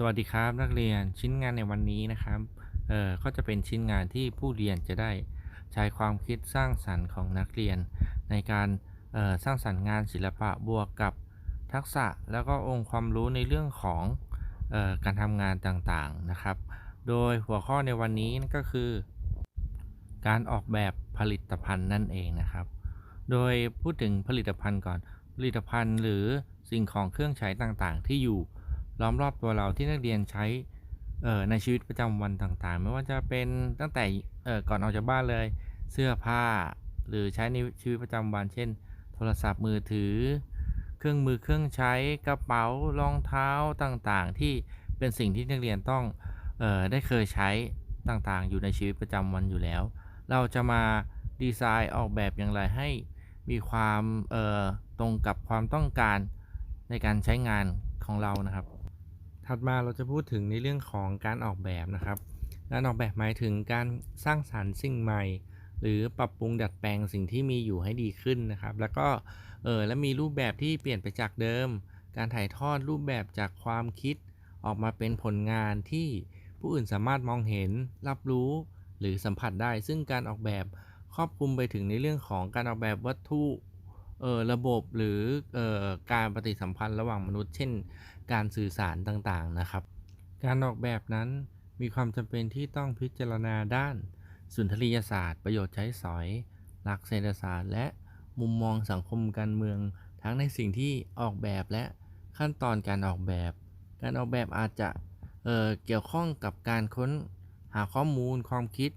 สวัสดีครับนักเรียนชิ้นงานในวันนี้นะครับเอ่อก็จะเป็นชิ้นงานที่ผู้เรียนจะได้ใช้ความคิดสร้างสรรค์ของนักเรียน ในการเอ่อสร้างสรรค์งานศิลปะบวกกับทักษะแล้วก็องค์ความรู้ในเรื่องของเอ่อการทำงานต่างๆนะครับ โดยหัวข้อในวันนี้ก็คือ การออกแบบผลิตภัณฑ์นั่นเองนะครับ โดยพูดถึงผลิตภัณฑ์ก่อนผลิตภัณฑ์หรือสิ่งของเครื่องใช้ต่างๆ ที่อยู่ ล้อมรอบตัวเราที่นักเรียนใช้ในชีวิตประจำวันต่างๆ ไม่ว่าจะเป็นตั้งแต่ก่อนออกจากบ้านเลย เสื้อผ้า หรือใช้ในชีวิตประจำวัน เช่น โทรศัพท์มือถือ เครื่องมือเครื่องใช้กระเป๋ารองเท้าต่างๆ ที่เป็นสิ่งที่นักเรียนต้องออได้เคยใช้ต่างๆ อยู่ในชีวิตประจำวันอยู่แล้ว เราจะมาดีไซน์ออกแบบอย่างไรให้มีความตรงกับความต้องการในการใช้งานของเรานะครับ ถัดมาเราจะพูดถึงในเรื่องของการออกแบบนะครับ การออกแบบหมายถึงการสร้างสรรค์สิ่งใหม่ หรือปรับปรุงดัดแปลงสิ่งที่มีอยู่ให้ดีขึ้นนะครับ แล้วก็เออและมีรูปแบบที่เปลี่ยนไปจากเดิม การถ่ายทอดรูปแบบจากความคิด ออกมาเป็นผลงานที่ผู้อื่นสามารถมองเห็น รับรู้หรือสัมผัสได้ ซึ่งการออกแบบครอบคลุมไปถึงในเรื่องของการออกแบบวัตถุเออระบบหรือเออการปฏิสัมพันธ์ระหว่างมนุษย์ เช่น การสื่อสารต่างๆนะครับ การออกแบบนั้นมีความจำเป็นที่ต้องพิจารณาด้าน สุนทรียศาสตร์ ประโยชน์ใช้สอย หลักเศรษฐศาสตร์ และมุมมองสังคมการเมือง ทั้งในสิ่งที่ออกแบบและขั้นตอนการออกแบบ การออกแบบอาจจะเเกี่ยวข้องกับการค้นหาข้อมูลความคิด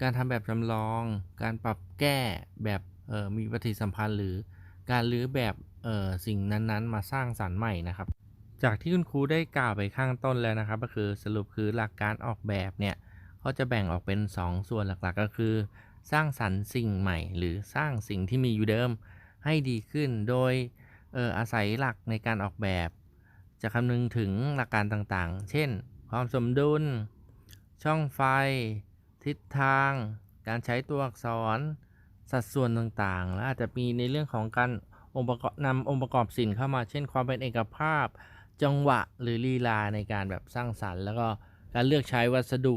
การทำแบบจำลอง การปรับแก้แบบมีปฏิสัมพันธ์หรือการรื้อแบบสิ่งนั้นๆ มาสร้างสรรค์ใหม่นะครับ จากที่คุณครูได้กล่าวไปข้างต้นแล้วนะครับ ก็คือสรุปคือหลักการออกแบบเนี่ยเขาจะแบ่งออกเป็น 2 ส่วนหลักๆ ก็คือ สร้างสรรค์สิ่งใหม่ หรือสร้างสิ่งที่มีอยู่เดิมให้ดีขึ้น โดยเอออาศัยหลักในการออกแบบ จะคำนึงถึงหลักการต่างๆ เช่น ความสมดุล ช่องไฟ ทิศทาง การใช้ตัวอักษร สัดส่วนต่างๆ และอาจจะมีในเรื่องของการองค์ประกอบนำองค์ประกอบสินเข้ามา เช่น ความเป็นเอกภาพ จังหวะหรือลีลาในการแบบสร้างสรรค์ แล้วก็การเลือกใช้วัสดุ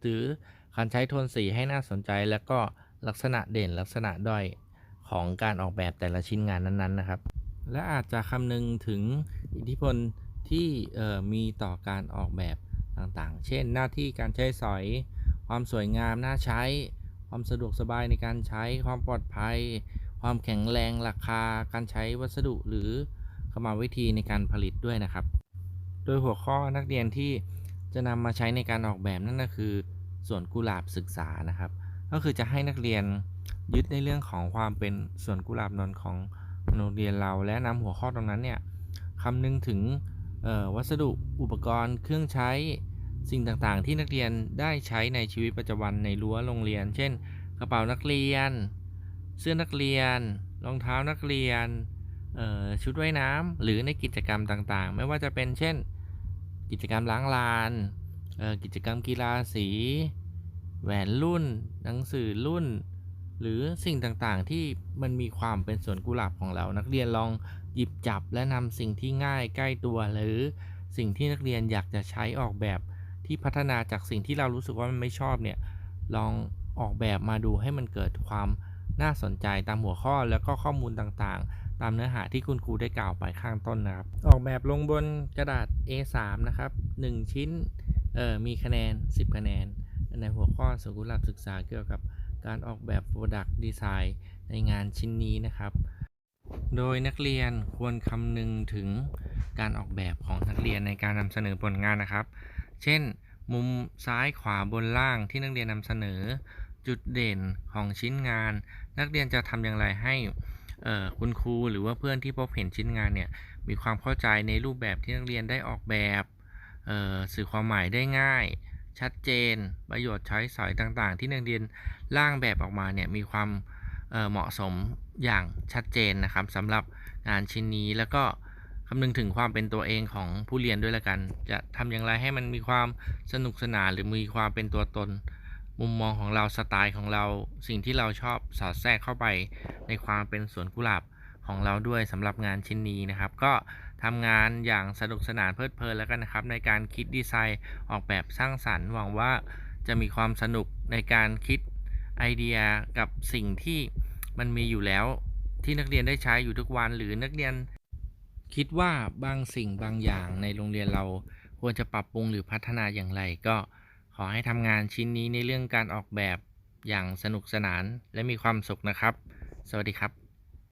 หรือการใช้โทนสีให้น่าสนใจ แล้วก็ลักษณะเด่นลักษณะด้อยของการออกแบบแต่ละชิ้นงานนั้นๆนะครับ และอาจจะคำนึงถึงอิทธิพลที่มีต่อการออกแบบต่างๆ เช่น หน้าที่การใช้สอย ความสวยงามน่าใช้ ความสะดวกสบายในการใช้ความปลอดภัย ความแข็งแรงราคา การใช้วัสดุหรือ กรรมวิธีในการผลิตด้วยนะครับ โดยหัวข้อนักเรียนที่จะนำมาใช้ในการออกแบบนั่นก็คือ ส่วนกุหลาบศึกษานะครับ ก็คือจะให้นักเรียนยึดในเรื่องของความเป็นส่วนกุหลาบนนของโรงเรียนเราและนำหัวข้อตรงนั้นเนี่ยคำนึงถึงวัสดุอุปกรณ์เครื่องใช้สิ่งต่างๆ ที่นักเรียนได้ใช้ในชีวิตประจำวันในรั้วโรงเรียน เช่น กระเป๋านักเรียน เสื้อนักเรียน รองเท้านักเรียน ชุดว่ายน้ำหรือในกิจกรรมต่างๆ ไม่ว่าจะเป็นเช่น กิจกรรมล้างลานกิจกรรมกีฬาสี แหวนรุ่น หนังสือรุ่น หรือสิ่งต่างๆ ที่มันมีความเป็นสวนกุหลาบของเรา นักเรียนลองหยิบจับและนำสิ่งที่ง่ายใกล้ตัว หรือสิ่งที่นักเรียนอยากจะใช้ออกแบบที่พัฒนาจากสิ่งที่เรารู้สึกว่ามันไม่ชอบเนี่ยลองออกแบบมาดูให้มันเกิดความน่าสนใจตามหัวข้อแล้วก็ข้อมูลต่างๆ ตามเนื้อหาที่คุณครูได้กล่าวไปข้างต้นนะครับ ออกแบบลงบนกระดาษ A3 นะครับ 1 ชิ้นเอ่อมีคะแนน 10 คะแนน ในหัวข้อสกุลหลับศึกษาเกี่ยวกับการออกแบบ Product Design ในงานชิ้นนี้นะครับ โดยนักเรียนควรคำนึงถึงการออกแบบของนักเรียนในการนำเสนอผลงานนะครับ เช่น มุมซ้ายขวาบนล่างที่นักเรียนนำเสนอ จุดเด่นของชิ้นงาน นักเรียนจะทำอย่างไรให้ คุณครูหรือว่าเพื่อนที่พบเห็นชิ้นงานเนี่ยมีความเข้าใจในรูปแบบที่นักเรียนได้ออกแบบสื่อความหมายได้ง่าย ชัดเจน ประโยชน์ใช้สอยต่างๆ ที่นักเรียนร่างแบบออกมาเนี่ยมีความเเหมาะสมอย่างชัดเจนนะครับสำหรับงานชิ้นนี้แล้วก็คำนึงถึงความเป็นตัวเองของผู้เรียนด้วยละกัน จะทำอย่างไรให้มันมีความสนุกสนานหรือมีความเป็นตัวตน มุมมองของเราสไตล์ของเราสิ่งที่เราชอบสอดแทรกเข้าไปในความเป็นสวนกุหลาบของเราด้วยสำหรับงานชิ้นนี้นะครับ ก็ทำงานอย่างสนุกสนานเพลิดเพลินแล้วกันนะครับ ในการคิดดีไซน์ออกแบบสร้างสรรค์หวังว่าจะมีความสนุกในการคิดไอเดียกับสิ่งที่มันมีอยู่แล้วที่นักเรียนได้ใช้อยู่ทุกวันหรือนักเรียน คิดว่าบางสิ่งบางอย่างในโรงเรียนเราควรจะปรับปรุงหรือพัฒนาอย่างไรก็ ขอให้ทำงานชิ้นนี้ในเรื่องการออกแบบอย่างสนุกสนานและมีความสุขนะครับ สวัสดีครับ